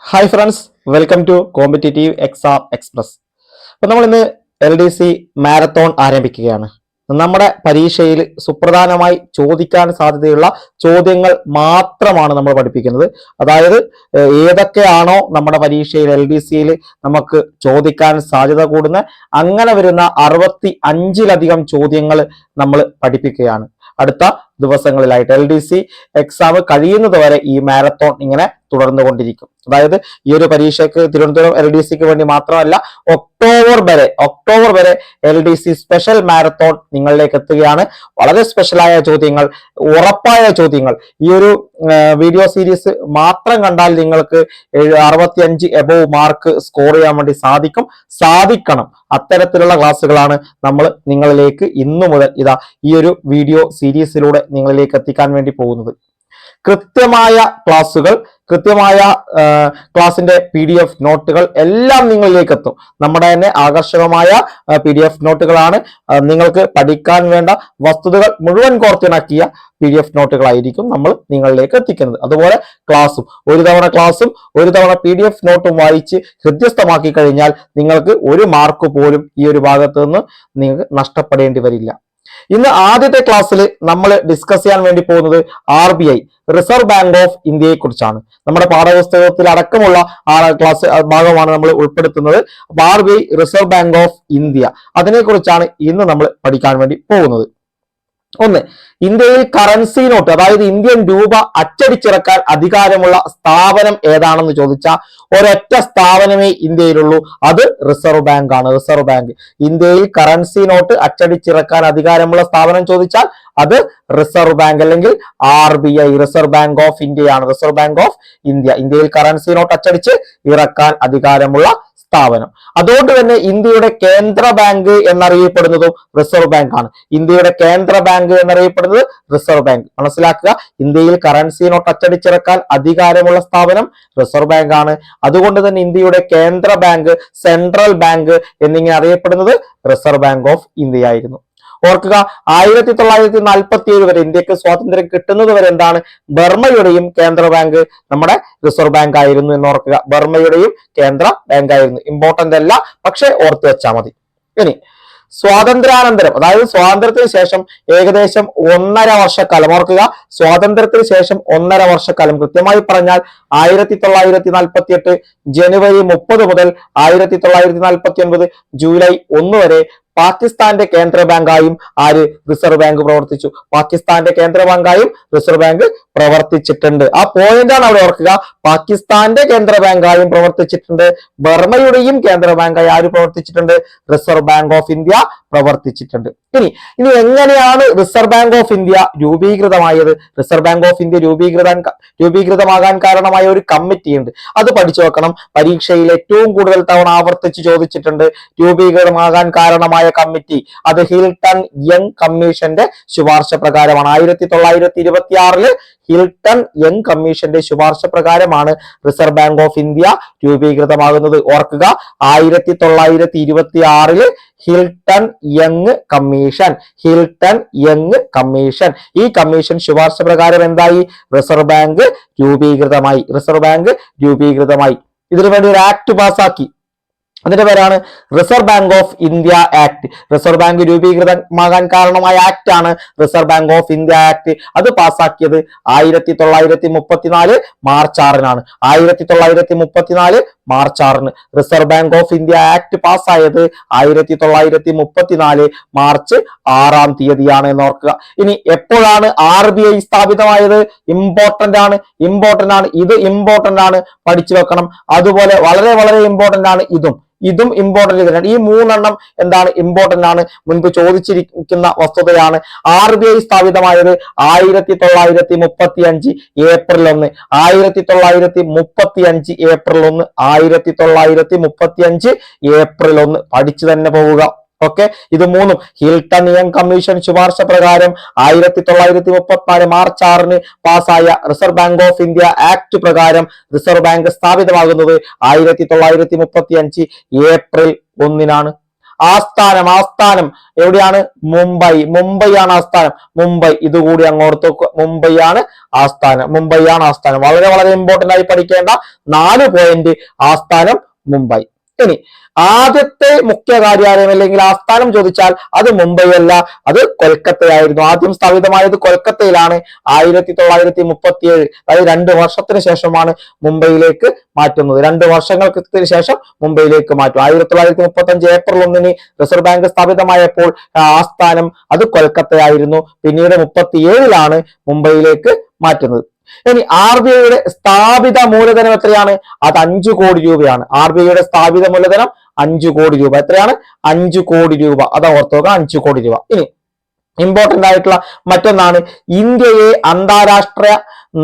Hi friends welcome to competitive exam express അപ്പൊ നമ്മൾ ഇന്ന് എൽ ഡി സി മാരത്തോൺ ആരംഭിക്കുകയാണ്. നമ്മുടെ പരീക്ഷയിൽ സുപ്രധാനമായി ചോദിക്കാൻ സാധ്യതയുള്ള ചോദ്യങ്ങൾ മാത്രമാണ് നമ്മൾ പഠിപ്പിക്കുന്നത്. അതായത് ഏതൊക്കെയാണോ നമ്മുടെ പരീക്ഷയിൽ എൽ ഡി സിയിൽ നമുക്ക് ചോദിക്കാൻ സാധ്യത കൂടുന്ന അങ്ങനെ വരുന്ന അറുപത്തി അഞ്ചിലധികം ചോദ്യങ്ങൾ നമ്മൾ പഠിപ്പിക്കുകയാണ്. അടുത്ത ദിവസങ്ങളിലായിട്ട് എൽ ഡി സി എക്സാം കഴിയുന്നത് വരെ ഈ മാരത്തോൺ ഇങ്ങനെ തുടർന്നു കൊണ്ടിരിക്കും അതായത് ഈ ഒരു പരീക്ഷയ്ക്ക് തിരുവനന്തപുരം എൽ ഡി സിക്ക് വേണ്ടി മാത്രമല്ല ഒക്ടോബർ വരെ ഒക്ടോബർ വരെ L D C special marathon നിങ്ങളിലേക്ക് എത്തുകയാണ്. വളരെ സ്പെഷ്യലായ ചോദ്യങ്ങൾ ഉറപ്പായ ചോദ്യങ്ങൾ. ഈ ഒരു വീഡിയോ സീരീസ് മാത്രം കണ്ടാൽ നിങ്ങൾക്ക് അറുപത്തി അഞ്ച് എബോവ് മാർക്ക് സ്കോർ ചെയ്യാൻ വേണ്ടി സാധിക്കും. സാധിക്കണം. അത്തരത്തിലുള്ള ക്ലാസ്സുകളാണ് നമ്മൾ നിങ്ങളിലേക്ക് ഇന്നു മുതൽ ഇതാ ഈ ഒരു വീഡിയോ സീരീസിലൂടെ നിങ്ങളിലേക്ക് എത്തിക്കാൻ വേണ്ടി പോകുന്നത്. കൃത്യമായ ക്ലാസ്സുകൾ കൃത്യമായ ക്ലാസിന്റെ പി ഡി എഫ് നോട്ടുകൾ എല്ലാം നിങ്ങളിലേക്ക് എത്തും. നമ്മുടെ തന്നെ ആകർഷകമായ പി ഡി എഫ് നോട്ടുകളാണ് നിങ്ങൾക്ക് പഠിക്കാൻ വേണ്ട വസ്തുതകൾ മുഴുവൻ കോർത്തിണക്കിയ പി ഡി എഫ് നോട്ടുകളായിരിക്കും നമ്മൾ നിങ്ങളിലേക്ക് എത്തിക്കുന്നത്. അതുപോലെ ക്ലാസ്സും. ഒരു തവണ ക്ലാസ്സും ഒരു തവണ പി ഡി എഫ് നോട്ടും വായിച്ച് ഹൃദ്യസ്ഥമാക്കി കഴിഞ്ഞാൽ നിങ്ങൾക്ക് ഒരു മാർക്ക് പോലും ഈ ഒരു ഭാഗത്ത് നിന്ന് നിങ്ങൾക്ക് നഷ്ടപ്പെടേണ്ടി വരില്ല. ഇന്ന് ആദ്യത്തെ ക്ലാസ്സിൽ നമ്മൾ ഡിസ്കസ് ചെയ്യാൻ വേണ്ടി പോകുന്നത് R B I reserve bank of ഇന്ത്യയെ കുറിച്ചാണ്. നമ്മുടെ പാഠപുസ്തകത്തിൽ അടക്കമുള്ള ആ ക്ലാസ് ഭാഗമാണ് നമ്മൾ ഉൾപ്പെടുത്തുന്നത്. R B I reserve bank of India അതിനെക്കുറിച്ചാണ് ഇന്ന് നമ്മൾ പഠിക്കാൻ വേണ്ടി പോകുന്നത്. ഒന്ന് ഇന്ത്യയിൽ കറൻസി നോട്ട് അതായത് ഇന്ത്യൻ രൂപ അച്ചടിച്ചിറക്കാൻ അധികാരമുള്ള സ്ഥാപനം ഏതാണെന്ന് ചോദിച്ചാൽ ഒരൊറ്റ സ്ഥാപനമേ ഇന്ത്യയിലുള്ളൂ. അത് റിസർവ് ബാങ്ക് ആണ് റിസർവ് ബാങ്ക് ഇന്ത്യയിൽ കറൻസി നോട്ട് അച്ചടിച്ചിറക്കാൻ അധികാരമുള്ള സ്ഥാപനം ചോദിച്ചാൽ അത് റിസർവ് ബാങ്ക് അല്ലെങ്കിൽ R B I reserve bank of ഇന്ത്യയാണ് റിസർവ് ബാങ്ക് ഓഫ് ഇന്ത്യ ഇന്ത്യയിൽ കറൻസി നോട്ട് അച്ചടിച്ച് ഇറക്കാൻ അധികാരമുള്ള സ്ഥാപനം. അതുകൊണ്ട് തന്നെ ഇന്ത്യയുടെ കേന്ദ്ര ബാങ്ക് എന്നറിയപ്പെടുന്നതും റിസർവ് ബാങ്ക് ആണ് ഇന്ത്യയുടെ കേന്ദ്ര ബാങ്ക് എന്നറിയപ്പെടുന്നത് റിസർവ് ബാങ്ക്. മനസ്സിലാക്കുക ഇന്ത്യയിൽ കറൻസി നോട്ട് അച്ചടിച്ചിറക്കാൻ അധികാരമുള്ള സ്ഥാപനം റിസർവ് ബാങ്ക് ആണ് അതുകൊണ്ട് തന്നെ ഇന്ത്യയുടെ കേന്ദ്ര ബാങ്ക് സെൻട്രൽ ബാങ്ക് എന്നിങ്ങനെ അറിയപ്പെടുന്നത് റിസർവ് ബാങ്ക് ഓഫ് ഇന്ത്യ ആയിരുന്നു. ഓർക്കുക ആയിരത്തി തൊള്ളായിരത്തി നാൽപ്പത്തി ഏഴ് വരെ ഇന്ത്യയ്ക്ക് സ്വാതന്ത്ര്യം കിട്ടുന്നത് വരെ എന്താണ്? ബർമ്മയുടെയും കേന്ദ്ര ബാങ്ക് നമ്മുടെ റിസർവ് ബാങ്ക് ആയിരുന്നു എന്ന് ഓർക്കുക. ബർമ്മയുടെയും കേന്ദ്ര ബാങ്ക് ആയിരുന്നു. ഇമ്പോർട്ടന്റ് അല്ല പക്ഷെ ഓർത്തു വെച്ചാൽ മതി. ഇനി സ്വാതന്ത്ര്യാനന്തരം അതായത് സ്വാതന്ത്ര്യത്തിന് ശേഷം ഏകദേശം ഒന്നര വർഷക്കാലം ഓർക്കുക സ്വാതന്ത്ര്യത്തിന് ശേഷം ഒന്നര വർഷക്കാലം. കൃത്യമായി പറഞ്ഞാൽ ആയിരത്തി തൊള്ളായിരത്തി നാൽപ്പത്തി എട്ട് ജനുവരി മുപ്പത് മുതൽ ആയിരത്തി തൊള്ളായിരത്തി നാൽപ്പത്തി ഒൻപത് ജൂലൈ ഒന്ന് വരെ പാകിസ്ഥാന്റെ കേന്ദ്ര ബാങ്കായും ആര് റിസർവ് ബാങ്ക് പ്രവർത്തിച്ചു? പാകിസ്ഥാന്റെ കേന്ദ്ര ബാങ്കായും റിസർവ് ബാങ്ക് പ്രവർത്തിച്ചിട്ടുണ്ട്. ആ പോയിന്റ് ആണ് അവിടെ ഓർക്കുക. പാകിസ്ഥാന്റെ കേന്ദ്ര ബാങ്കായും പ്രവർത്തിച്ചിട്ടുണ്ട്. ബർമയുടെയും കേന്ദ്ര ബാങ്കായി ആര് പ്രവർത്തിച്ചിട്ടുണ്ട്? റിസർവ് ബാങ്ക് ഓഫ് ഇന്ത്യ പ്രവർത്തിച്ചിട്ടുണ്ട്. ഇനി ഇനി എങ്ങനെയാണ് റിസർവ് ബാങ്ക് ഓഫ് ഇന്ത്യ രൂപീകൃതമായത്? റിസർവ് ബാങ്ക് ഓഫ് ഇന്ത്യ രൂപീകൃത രൂപീകൃതമാകാൻ കാരണമായ ഒരു കമ്മിറ്റിയുണ്ട്. അത് പഠിച്ചു വെക്കണം. പരീക്ഷയിൽ ഏറ്റവും കൂടുതൽ തവണ ആവർത്തിച്ച് ചോദിച്ചിട്ടുണ്ട്. രൂപീകൃതമാകാൻ കാരണമായ കമ്മിറ്റി. അത് ഹിൽട്ടൺ യങ് കമ്മീഷന്റെ ശുപാർശ പ്രകാരമാണ്. ആയിരത്തി തൊള്ളായിരത്തി ഇരുപത്തി ആറിൽ ഹിൽട്ടൺ യങ് കമ്മീഷന്റെ ശുപാർശ പ്രകാരമാണ് റിസർവ് ബാങ്ക് ഓഫ് ഇന്ത്യ രൂപീകൃതമാകുന്നത്. ഓർക്കുക ആയിരത്തി തൊള്ളായിരത്തി ഇരുപത്തി ആറിൽ Hilton Young commission Hilton Young commission. ഈ കമ്മീഷൻ ശുപാർശ പ്രകാരം എന്തായി? റിസർവ് ബാങ്ക് രൂപീകൃതമായി റിസർവ് ബാങ്ക് രൂപീകൃതമായി. ഇതിനുവേണ്ടി ഒരു ആക്ട് പാസാക്കി. അതിന്റെ പേരാണ് reserve bank of India act reserve bank രൂപീകൃതമാകാൻ കാരണമായ ആക്ട് ആണ് reserve bank of India act അത് പാസ്സാക്കിയത് ആയിരത്തി തൊള്ളായിരത്തി മുപ്പത്തിനാല് മാർച്ച് ആറിനാണ്. ആയിരത്തി തൊള്ളായിരത്തി മുപ്പത്തിനാല് മാർച്ച് ആറിന് reserve bank of India act പാസ്സായത് ആയിരത്തി തൊള്ളായിരത്തി മുപ്പത്തിനാല് മാർച്ച് ആറാം തീയതിയാണ് എന്ന് ഓർക്കുക. ഇനി എപ്പോഴാണ് ആർ ബി ഐ സ്ഥാപിതമായത്? ഇമ്പോർട്ടന്റ് ആണ് ഇമ്പോർട്ടന്റ് ആണ്. ഇത് ഇമ്പോർട്ടന്റ് ആണ്. പഠിച്ചു വെക്കണം. അതുപോലെ വളരെ വളരെ ഇമ്പോർട്ടന്റ് ആണ്. ഇതും ഇതും ഇമ്പോർട്ടന്റ് തന്നെയാണ് ഈ മൂന്നെണ്ണം എന്താണ് ഇമ്പോർട്ടന്റ് ആണ്? മുൻപ് ചോദിച്ചിരിക്കുന്ന വസ്തുതയാണ്. ആർ ബി ഐ സ്ഥാപിതമായത് ആയിരത്തി തൊള്ളായിരത്തി മുപ്പത്തി അഞ്ച് ഏപ്രിൽ ഒന്ന്. ആയിരത്തി തൊള്ളായിരത്തി മുപ്പത്തി അഞ്ച് ഏപ്രിൽ ഒന്ന്. ആയിരത്തി തൊള്ളായിരത്തി മുപ്പത്തി അഞ്ച് ഏപ്രിൽ ഒന്ന്. പഠിച്ചു തന്നെ പോവുക. ഓക്കെ ഇത് മൂന്നും. ഹിൽട്ടൺ നിയം കമ്മീഷൻ ശുപാർശ പ്രകാരം ആയിരത്തി തൊള്ളായിരത്തി മുപ്പത്തിനാല് മാർച്ച് ആറിന് പാസ്സായ reserve bank of India act പ്രകാരം റിസർവ് ബാങ്ക് സ്ഥാപിതമാകുന്നത് ആയിരത്തി തൊള്ളായിരത്തി മുപ്പത്തി അഞ്ച് ഏപ്രിൽ ഒന്നിനാണ്. ആസ്ഥാനം ആസ്ഥാനം എവിടെയാണ്? മുംബൈ. മുംബൈയാണ് ആസ്ഥാനം. മുംബൈ ഇതുകൂടി അങ്ങോട്ട് മുംബൈ ആണ് ആസ്ഥാനം. മുംബൈ ആണ് ആസ്ഥാനം. വളരെ വളരെ ഇമ്പോർട്ടന്റ് ആയി പഠിക്കേണ്ട നാല് പോയിന്റ് ആസ്ഥാനം മുംബൈ. ഇനി ആദ്യത്തെ മുഖ്യ കാര്യാലയം അല്ലെങ്കിൽ ആസ്ഥാനം ചോദിച്ചാൽ അത് മുംബൈ അല്ല. അത് കൊൽക്കത്തയായിരുന്നു. ആദ്യം സ്ഥാപിതമായത് കൊൽക്കത്തയിലാണ്. ആയിരത്തി തൊള്ളായിരത്തി മുപ്പത്തി ഏഴ് അതായത് രണ്ട് വർഷത്തിന് ശേഷമാണ് മുംബൈയിലേക്ക് മാറ്റുന്നത്. രണ്ട് വർഷങ്ങൾക്ക് ശേഷം മുംബൈയിലേക്ക് മാറ്റും. ആയിരത്തി തൊള്ളായിരത്തി മുപ്പത്തി അഞ്ച് ഏപ്രിൽ ഒന്നിന് റിസർവ് ബാങ്ക് സ്ഥാപിതമായപ്പോൾ ആസ്ഥാനം അത് കൊൽക്കത്തയായിരുന്നു. പിന്നീട് മുപ്പത്തി ഏഴിലാണ് മുംബൈയിലേക്ക് മാറ്റുന്നത്. ഇനി ആർ ബി ഐയുടെ സ്ഥാപിത മൂലധനം എത്രയാണ്? അത് അഞ്ചു കോടി രൂപയാണ്. ആർ ബി ഐയുടെ സ്ഥാപിത മൂലധനം അഞ്ചു കോടി രൂപ. എത്രയാണ്? അഞ്ചു കോടി രൂപ. അത് ഓർത്തുക അഞ്ചു കോടി രൂപ. ഇനി ഇമ്പോർട്ടന്റ് ആയിട്ടുള്ള മറ്റൊന്നാണ് ഇന്ത്യയെ അന്താരാഷ്ട്ര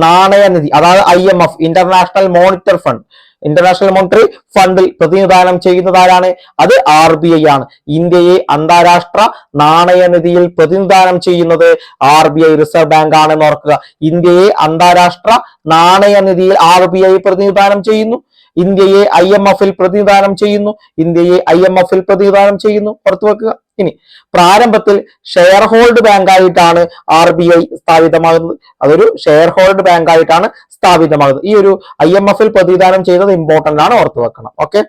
നാണയനിധി അതായത് I M F international monitor fund international monetary ഫണ്ടിൽ പ്രതിനിധാനം ചെയ്യുന്നതാരാണ് അത് ആർ ബി ഐ ആണ്. ഇന്ത്യയെ അന്താരാഷ്ട്ര നാണയനിധിയിൽ പ്രതിനിധാനം ചെയ്യുന്നത് R B I reserve bank ആണെന്ന് ഓർക്കുക. ഇന്ത്യയെ അന്താരാഷ്ട്ര നാണയനിധിയിൽ ആർ ബി ഐ പ്രതിനിധാനം ചെയ്യുന്നു. ഇന്ത്യയെ ഐ എം എഫിൽ പ്രതിനിധാനം ചെയ്യുന്നു. ഇന്ത്യയെ ഐ എം എഫിൽ പ്രതിനിധാനം ചെയ്യുന്നു. ഓർത്തു വെക്കുക. ഇനി പ്രാരംഭത്തിൽ ഷെയർ ഹോൾഡ് ബാങ്ക് ആയിട്ടാണ് ആർ ബി ഐ സ്ഥാപിതമാകുന്നത്. അതൊരു ഷെയർ ഹോൾഡ് ബാങ്ക് ആയിട്ടാണ് സ്ഥാപിതമാകുന്നത്. ഈ ഒരു ഐ എം എഫിൽ പ്രതിദാനം ചെയ്തത് ഇമ്പോർട്ടന്റ് ആണ് ഓർത്തു വെക്കണം. ഓക്കെ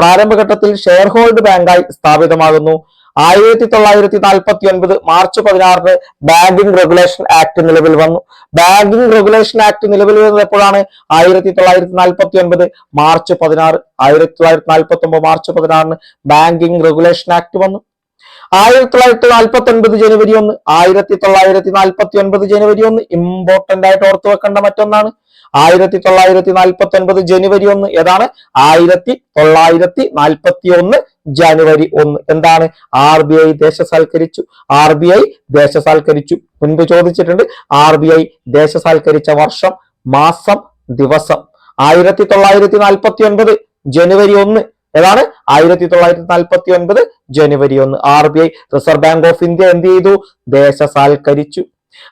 പ്രാരംഭഘട്ടത്തിൽ ഷെയർ ഹോൾഡ് ബാങ്കായി സ്ഥാപിതമാകുന്നു. ആയിരത്തി തൊള്ളായിരത്തി നാൽപ്പത്തി ഒൻപത് മാർച്ച് പതിനാറിന് ബാങ്കിംഗ് റെഗുലേഷൻ ആക്ട് നിലവിൽ വന്നു. ബാങ്കിംഗ് റെഗുലേഷൻ ആക്ട് നിലവിൽ വരുന്നത് എപ്പോഴാണ്? ആയിരത്തി തൊള്ളായിരത്തി നാൽപ്പത്തി ഒൻപത് മാർച്ച് പതിനാറ്. ആയിരത്തി തൊള്ളായിരത്തി നാൽപ്പത്തി ഒമ്പത് മാർച്ച് പതിനാറിന് ബാങ്കിംഗ് റെഗുലേഷൻ ആക്ട് വന്നു. ആയിരത്തി തൊള്ളായിരത്തി നാൽപ്പത്തി ഒൻപത് ജനുവരി ഒന്ന് ആയിരത്തി തൊള്ളായിരത്തി നാൽപ്പത്തി ഒൻപത് ജനുവരി ഒന്ന്. ഇമ്പോർട്ടന്റ് ആയിട്ട് ഓർത്തു വെക്കേണ്ട മറ്റൊന്നാണ്. ആയിരത്തി തൊള്ളായിരത്തി നാൽപ്പത്തി ഒൻപത് ജനുവരി ഒന്ന്. ഏതാണ്? ആയിരത്തി തൊള്ളായിരത്തി നാൽപ്പത്തി ഒന്ന് ജനുവരി ഒന്ന്. എന്താണ്? ആർ ബി ഐ ദേശസാൽക്കരിച്ചു. ആർ ബി ഐ ദേശസാൽക്കരിച്ചു. മുൻപ് ചോദിച്ചിട്ടുണ്ട്. ആർ ബി ഐ ദേശസാൽക്കരിച്ച വർഷം മാസം ദിവസം. ആയിരത്തി തൊള്ളായിരത്തി നാൽപ്പത്തി ഒൻപത് ജനുവരി ഒന്ന്. ഏതാണ്? ആയിരത്തി തൊള്ളായിരത്തി നാൽപ്പത്തി ഒൻപത് ജനുവരി ഒന്ന്. R B I reserve bank of India എന്ത് ചെയ്തു? ദേശസാൽക്കരിച്ചു.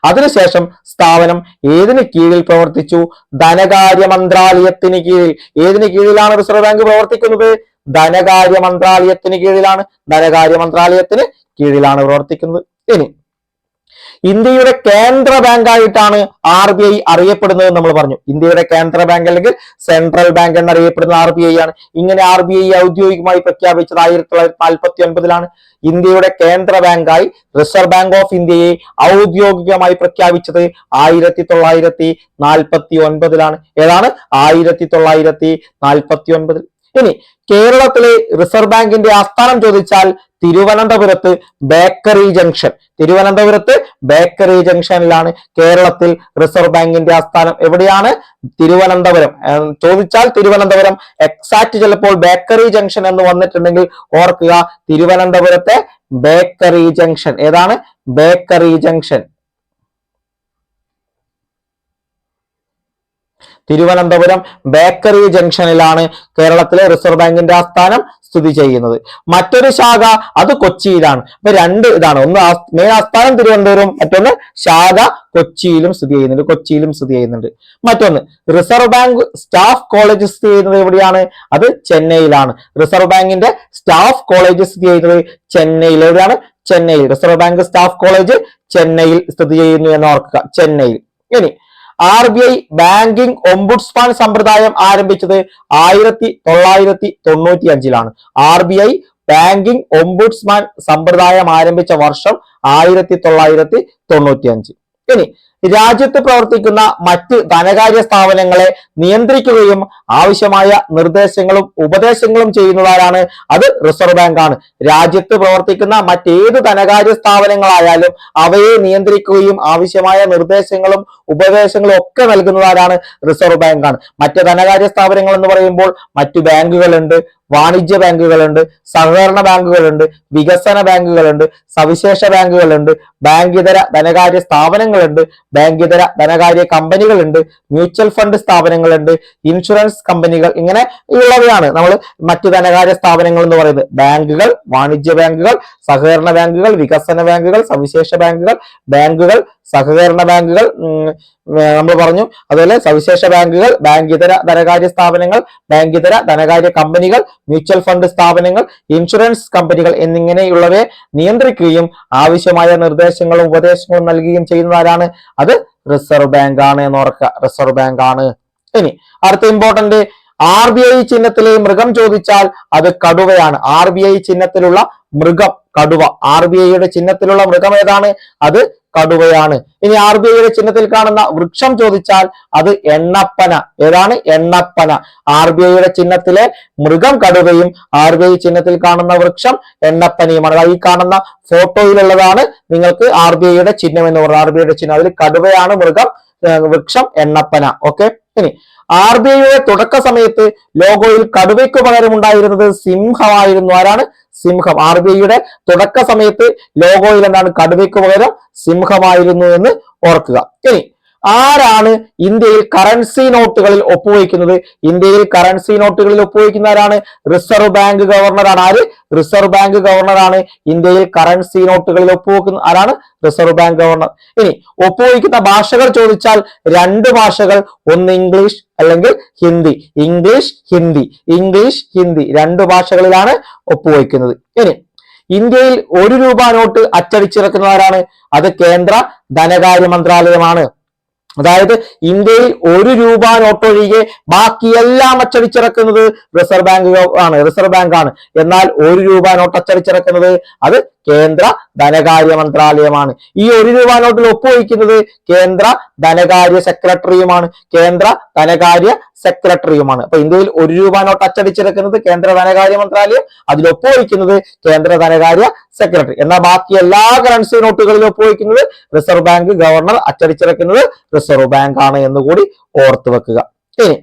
അതിനുശേഷം സ്ഥാപനം ഏതിന് കീഴിൽ പ്രവർത്തിച്ചു? ധനകാര്യ മന്ത്രാലയത്തിന് കീഴിൽ. ഏതിന് കീഴിലാണ് റിസർവ് ബാങ്ക് പ്രവർത്തിക്കുന്നത്? ധനകാര്യ മന്ത്രാലയത്തിന് കീഴിലാണ്. ധനകാര്യ മന്ത്രാലയത്തിന് കീഴിലാണ് പ്രവർത്തിക്കുന്നത്. ഇനി ഇന്ത്യയുടെ കേന്ദ്ര ബാങ്കായിട്ടാണ് ആർ ബി ഐ അറിയപ്പെടുന്നത് നമ്മൾ പറഞ്ഞു. ഇന്ത്യയുടെ കേന്ദ്ര ബാങ്ക് അല്ലെങ്കിൽ സെൻട്രൽ ബാങ്ക് എന്നറിയപ്പെടുന്ന ആർ ബി ഐ ആണ്. ഇങ്ങനെ ആർ ബി ഐ ഔദ്യോഗികമായി പ്രഖ്യാപിച്ചത് ആയിരത്തി തൊള്ളായിരത്തി നാൽപ്പത്തി ഒൻപതിലാണ് ഇന്ത്യയുടെ കേന്ദ്ര ബാങ്കായി റിസർവ് ബാങ്ക് ഓഫ് ഇന്ത്യയെ ഔദ്യോഗികമായി പ്രഖ്യാപിച്ചത് ആയിരത്തി തൊള്ളായിരത്തി നാൽപ്പത്തി ഒൻപതിലാണ് ഏതാണ്? ആയിരത്തി തൊള്ളായിരത്തി നാൽപ്പത്തി ഒൻപതിൽ ഇനി കേരളത്തിലെ റിസർവ് ബാങ്കിന്റെ ആസ്ഥാനം ചോദിച്ചാൽ തിരുവനന്തപുരത്ത് ബേക്കറി ജംഗ്ഷൻ. തിരുവനന്തപുരത്ത് ബേക്കറി ജംഗ്ഷനിലാണ് കേരളത്തിൽ റിസർവ് ബാങ്കിന്റെ ആസ്ഥാനം. എവിടെയാണ്? തിരുവനന്തപുരം. ചോദിച്ചാൽ തിരുവനന്തപുരം. എക്സാക്ട് ചിലപ്പോൾ ബേക്കറി ജംഗ്ഷൻ എന്ന് വന്നിട്ടുണ്ടെങ്കിൽ ഓർക്കുക തിരുവനന്തപുരത്തെ ബേക്കറി ജംഗ്ഷൻ. ഏതാണ്? Bakery junction. തിരുവനന്തപുരം ബേക്കറി ജംഗ്ഷനിലാണ് കേരളത്തിലെ റിസർവ് ബാങ്കിന്റെ ആസ്ഥാനം സ്ഥിതി ചെയ്യുന്നത്. മറ്റൊരു ശാഖ അത് കൊച്ചിയിലാണ്. അപ്പൊ രണ്ട് ഇതാണ്. ഒന്ന് മെയിൻ ആസ്ഥാനം തിരുവനന്തപുരം മറ്റൊന്ന് ശാഖ കൊച്ചിയിലും സ്ഥിതി ചെയ്യുന്നുണ്ട്. കൊച്ചിയിലും സ്ഥിതി ചെയ്യുന്നുണ്ട്. മറ്റൊന്ന് റിസർവ് ബാങ്ക് സ്റ്റാഫ് കോളേജ് സ്ഥിതി ചെയ്യുന്നത് എവിടെയാണ്? അത് ചെന്നൈയിലാണ്. റിസർവ് ബാങ്കിന്റെ സ്റ്റാഫ് കോളേജ് സ്ഥിതി ചെയ്യുന്നത് ചെന്നൈയിൽ. എവിടെയാണ്? ചെന്നൈയിൽ. റിസർവ് ബാങ്ക് സ്റ്റാഫ് കോളേജ് ചെന്നൈയിൽ സ്ഥിതി ചെയ്യുന്നു എന്ന് ഓർക്കുക. ചെന്നൈയിൽ. ഇനി R B I banking ombudsman സമ്പ്രദായം ആരംഭിച്ചത് ആയിരത്തി തൊള്ളായിരത്തി തൊണ്ണൂറ്റി അഞ്ചിലാണ് R B I banking ombudsman സമ്പ്രദായം ആരംഭിച്ച വർഷം ആയിരത്തി തൊള്ളായിരത്തി തൊണ്ണൂറ്റി അഞ്ച് ഇനി രാജ്യത്ത് പ്രവർത്തിക്കുന്ന മറ്റ് ധനകാര്യ സ്ഥാപനങ്ങളെ നിയന്ത്രിക്കുകയും ആവശ്യമായ നിർദ്ദേശങ്ങളും ഉപദേശങ്ങളും ചെയ്യുന്നതാരാണ് അത് റിസർവ് ബാങ്ക് ആണ് രാജ്യത്ത് പ്രവർത്തിക്കുന്ന മറ്റേത് ധനകാര്യ സ്ഥാപനങ്ങളായാലും അവയെ നിയന്ത്രിക്കുകയും ആവശ്യമായ നിർദ്ദേശങ്ങളും ഉപദേശങ്ങളും ഒക്കെ നൽകുന്നതാരാണ് റിസർവ് ബാങ്ക് ആണ് മറ്റ് ധനകാര്യ സ്ഥാപനങ്ങൾ എന്ന് പറയുമ്പോൾ മറ്റു ബാങ്കുകളുണ്ട് വാണിജ്യ ബാങ്കുകളുണ്ട് സഹകരണ ബാങ്കുകളുണ്ട് വികസന ബാങ്കുകളുണ്ട് സവിശേഷ ബാങ്കുകളുണ്ട് ബാങ്കിതര ധനകാര്യ സ്ഥാപനങ്ങളുണ്ട് ബാങ്കിതര ധനകാര്യ കമ്പനികളുണ്ട് മ്യൂച്വൽ ഫണ്ട് സ്ഥാപനങ്ങളുണ്ട് ഇൻഷുറൻസ് കമ്പനികൾ ഇങ്ങനെ ഉള്ളവയാണ് നമ്മൾ മറ്റു ധനകാര്യ സ്ഥാപനങ്ങൾ എന്ന് പറയുന്നത്. ബാങ്കുകൾ വാണിജ്യ ബാങ്കുകൾ സഹകരണ ബാങ്കുകൾ വികസന ബാങ്കുകൾ സവിശേഷ ബാങ്കുകൾ ബാങ്കുകൾ സഹകരണ ബാങ്കുകൾ നമ്മൾ പറഞ്ഞു. അതുപോലെ സവിശേഷ ബാങ്കുകൾ ബാങ്കിതര ധനകാര്യ സ്ഥാപനങ്ങൾ ബാങ്കിതര ധനകാര്യ കമ്പനികൾ മ്യൂച്വൽ ഫണ്ട് സ്ഥാപനങ്ങൾ ഇൻഷുറൻസ് കമ്പനികൾ എന്നിങ്ങനെയുള്ളവയെ നിയന്ത്രിക്കുകയും ആവശ്യമായ നിർദ്ദേശങ്ങളും ഉപദേശങ്ങളും നൽകുകയും ചെയ്യുന്നവരാണ് അത് റിസർവ് ബാങ്ക് ആണ് എന്ന് ഓർക്കുക റിസർവ് ബാങ്ക് ആണ്. ഇനി അടുത്ത ഇമ്പോർട്ടന്റ് ആർ ബി ഐ ചിഹ്നത്തിലെ മൃഗം ചോദിച്ചാൽ അത് കടുവയാണ്. ആർ ബി ഐ ചിഹ്നത്തിലുള്ള മൃഗം കടുവ. ആർ ബി ഐയുടെ ചിഹ്നത്തിലുള്ള മൃഗം ഏതാണ്? അത് കടുവയാണ്. ഇനി ആർ ബി ഐയുടെ ചിഹ്നത്തിൽ കാണുന്ന വൃക്ഷം ചോദിച്ചാൽ അത് എണ്ണപ്പന. ഏതാണ്? എണ്ണപ്പന. ആർ ബി ഐയുടെ ചിഹ്നത്തിലെ മൃഗം കടുവയും ആർ ബി ഐ ചിഹ്നത്തിൽ കാണുന്ന വൃക്ഷം എണ്ണപ്പനയുമാണ്. ഈ കാണുന്ന ഫോട്ടോയിലുള്ളതാണ് നിങ്ങൾക്ക് ആർ ബി ഐയുടെ ചിഹ്നം എന്ന് പറയുന്നത് ആർ ബി ഐയുടെ ചിഹ്നം. അതിൽ കടുവയാണ് മൃഗം വൃക്ഷം എണ്ണപ്പന. ഓക്കെ? ഇനി ആർ ബി ഐയുടെ തുടക്ക സമയത്ത് ലോഗോയിൽ കടുവയ്ക്ക് പകരം ഉണ്ടായിരുന്നത് സിംഹമായിരുന്നു. ആരാണ്? സിംഹം. ആർ ബി ഐയുടെ തുടക്ക സമയത്ത് ലോഗോയിൽ എന്താണ്? കടുവയ്ക്ക് പകരം സിംഹമായിരുന്നു എന്ന് ഓർക്കുക. ഇനി ആരാണ് ഇന്ത്യയിൽ കറൻസി നോട്ടുകളിൽ ഒപ്പുവയ്ക്കുന്നത്? ഇന്ത്യയിൽ കറൻസി നോട്ടുകളിൽ ഒപ്പുവയ്ക്കുന്ന ആരാണ്? റിസർവ് ബാങ്ക് ഗവർണറാണ് ആര്? റിസർവ് ബാങ്ക് ഗവർണറാണ് ഇന്ത്യയിൽ കറൻസി നോട്ടുകളിൽ ഒപ്പുവെക്കുന്ന ആരാണ്? റിസർവ് ബാങ്ക് ഗവർണർ ഇനി ഒപ്പുവയ്ക്കുന്ന ഭാഷകൾ ചോദിച്ചാൽ രണ്ട് ഭാഷകൾ ഒന്ന് ഇംഗ്ലീഷ് അല്ലെങ്കിൽ ഹിന്ദി. ഇംഗ്ലീഷ് ഹിന്ദി. ഇംഗ്ലീഷ് ഹിന്ദി രണ്ട് ഭാഷകളിലാണ് ഒപ്പുവയ്ക്കുന്നത്. ഇനി ഇന്ത്യയിൽ ഒരു രൂപ നോട്ട് അച്ചടിച്ചിറക്കുന്നവരാണ്. അത് കേന്ദ്ര ധനകാര്യ മന്ത്രാലയമാണ്. അതായത് ഇന്ത്യയിൽ ഒരു രൂപ നോട്ട് ഒഴികെ ബാക്കിയെല്ലാം അച്ചടിച്ചിറക്കുന്നത് റിസർവ് ബാങ്ക് ആണ് റിസർവ് ബാങ്ക് ആണ് എന്നാൽ ഒരു രൂപ നോട്ട് അച്ചടിച്ചിറക്കുന്നത് അത് കേന്ദ്ര ധനകാര്യ മന്ത്രാലയമാണ്. ഈ ഒരു രൂപ നോട്ടിൽ ഒപ്പുവയ്ക്കുന്നത് കേന്ദ്ര ധനകാര്യ സെക്രട്ടറിയുമാണ്. കേന്ദ്ര ധനകാര്യ സെക്രട്ടറിയുമാണ്. അപ്പൊ ഇന്ത്യയിൽ ഒരു രൂപ നോട്ട് അച്ചടിച്ചിറക്കുന്നത് കേന്ദ്ര ധനകാര്യ മന്ത്രാലയം അതിൽ ഒപ്പുവയ്ക്കുന്നത് കേന്ദ്ര ധനകാര്യ സെക്രട്ടറി. എന്നാൽ ബാക്കി എല്ലാ കറൻസി നോട്ടുകളിലും ഒപ്പുവയ്ക്കുന്നത് റിസർവ് ബാങ്ക് ഗവർണർ അച്ചടിച്ചിറക്കുന്നത് റിസർവ് ബാങ്ക് ആണ് എന്നുകൂടി ഓർത്തു വെക്കുക. ഇനി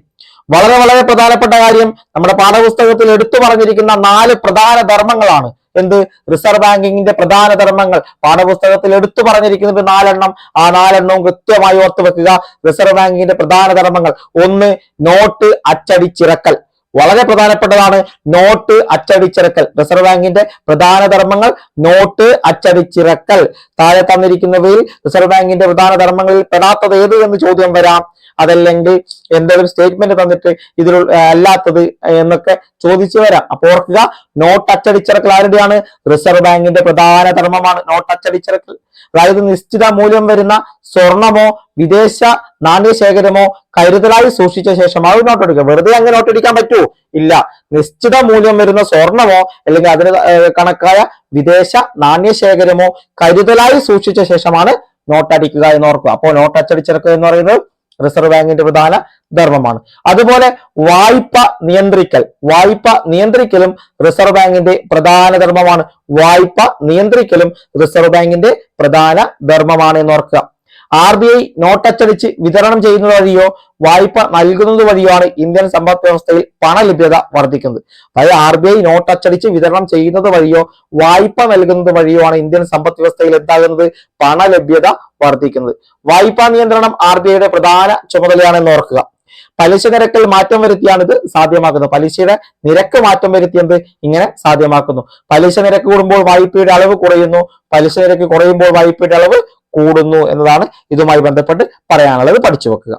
വളരെ വളരെ പ്രധാനപ്പെട്ട കാര്യം നമ്മുടെ പാഠപുസ്തകത്തിൽ എടുത്തു പറഞ്ഞിരിക്കുന്ന നാല് പ്രധാന ധർമ്മങ്ങളാണ്. എന്ത്? റിസർവ് ബാങ്കിങ്ങിന്റെ പ്രധാന ധർമ്മങ്ങൾ. പാഠപുസ്തകത്തിൽ എടുത്തു പറഞ്ഞിരിക്കുന്നത് നാലെണ്ണം. ആ നാലെണ്ണവും കൃത്യമായി ഓർത്തു വെക്കുക. റിസർവ് ബാങ്കിന്റെ പ്രധാന ധർമ്മങ്ങൾ. ഒന്ന് നോട്ട് അച്ചടിച്ചിറക്കൽ. വളരെ പ്രധാനപ്പെട്ടതാണ് നോട്ട് അച്ചടിച്ചിറക്കൽ. റിസർവ് ബാങ്കിന്റെ പ്രധാന ധർമ്മങ്ങൾ നോട്ട് അച്ചടിച്ചിറക്കൽ. താഴെ തന്നിരിക്കുന്നവയിൽ റിസർവ് ബാങ്കിന്റെ പ്രധാന ധർമ്മങ്ങളിൽ പെടാത്തത് ഏത് എന്ന് ചോദ്യം വരാം. അതല്ലെങ്കിൽ എന്തെങ്കിലും സ്റ്റേറ്റ്മെന്റ് തന്നിട്ട് ഇതിൽ അല്ലാത്തത് എന്നൊക്കെ ചോദിച്ചു വരാം. അപ്പൊ ഓർക്കുക നോട്ട് അച്ചടിച്ചിറക്കൽ ആരുടെയാണ്? റിസർവ് ബാങ്കിന്റെ പ്രധാന ധർമ്മമാണ് നോട്ട് അച്ചടിച്ചിറക്കൽ. അതായത് നിശ്ചിത മൂല്യം വരുന്ന സ്വർണമോ വിദേശ നാണ്യശേഖരമോ കരുതലായി സൂക്ഷിച്ച ശേഷം അത് നോട്ട് എടുക്കുക. വെറുതെ അങ്ങനെ നോട്ട് അടിക്കാൻ പറ്റൂ. ഇല്ല. നിശ്ചിത മൂല്യം വരുന്ന സ്വർണമോ അല്ലെങ്കിൽ അതിന് കണക്കായ വിദേശ നാണ്യശേഖരമോ കരുതലായി സൂക്ഷിച്ച ശേഷമാണ് നോട്ടടിക്കുക എന്ന് ഓർക്കുക. അപ്പോൾ നോട്ട് അച്ചടിച്ചെടുക്കുക എന്ന് പറയുന്നത് റിസർവ് ബാങ്കിന്റെ പ്രധാന ധർമ്മമാണ്. അതുപോലെ വായ്പ നിയന്ത്രിക്കൽ. വായ്പ നിയന്ത്രിക്കലും റിസർവ് ബാങ്കിന്റെ പ്രധാന ധർമ്മമാണ്. വായ്പ നിയന്ത്രിക്കലും റിസർവ് ബാങ്കിന്റെ പ്രധാന ധർമ്മമാണ് എന്ന് ഓർക്കുക. ആർ ബി ഐ നോട്ട് അച്ചടിച്ച് വിതരണം ചെയ്യുന്നത് വഴിയോ വായ്പ നൽകുന്നത് വഴിയോ ആണ് ഇന്ത്യൻ സമ്പദ് വ്യവസ്ഥയിൽ പണലഭ്യത വർദ്ധിക്കുന്നത്. അതായത് ആർ ബി ഐ നോട്ട് അച്ചടിച്ച് വിതരണം ചെയ്യുന്നത് വഴിയോ വായ്പ നൽകുന്നത് വഴിയോ ആണ് ഇന്ത്യൻ സമ്പദ് വ്യവസ്ഥയിൽ എന്താകുന്നത്? പണലഭ്യത വർദ്ധിക്കുന്നത്. വായ്പാ നിയന്ത്രണം ആർ ബി ഐയുടെ പ്രധാന ചുമതലയാണെന്ന് ഓർക്കുക. പലിശ നിരക്കിൽ മാറ്റം വരുത്തിയാണ് ഇത് സാധ്യമാക്കുന്നത്. പലിശയുടെ നിരക്ക് മാറ്റം വരുത്തിയത് ഇങ്ങനെ സാധ്യമാക്കുന്നു. പലിശ നിരക്ക് കൂടുമ്പോൾ വായ്പയുടെ അളവ് കുറയുന്നു. പലിശ നിരക്ക് കുറയുമ്പോൾ വായ്പയുടെ അളവ് കൂടുന്നു എന്നതാണ് ഇതുമായി ബന്ധപ്പെട്ട് പറയാനുള്ളത്. പഠിച്ചു വെക്കുക.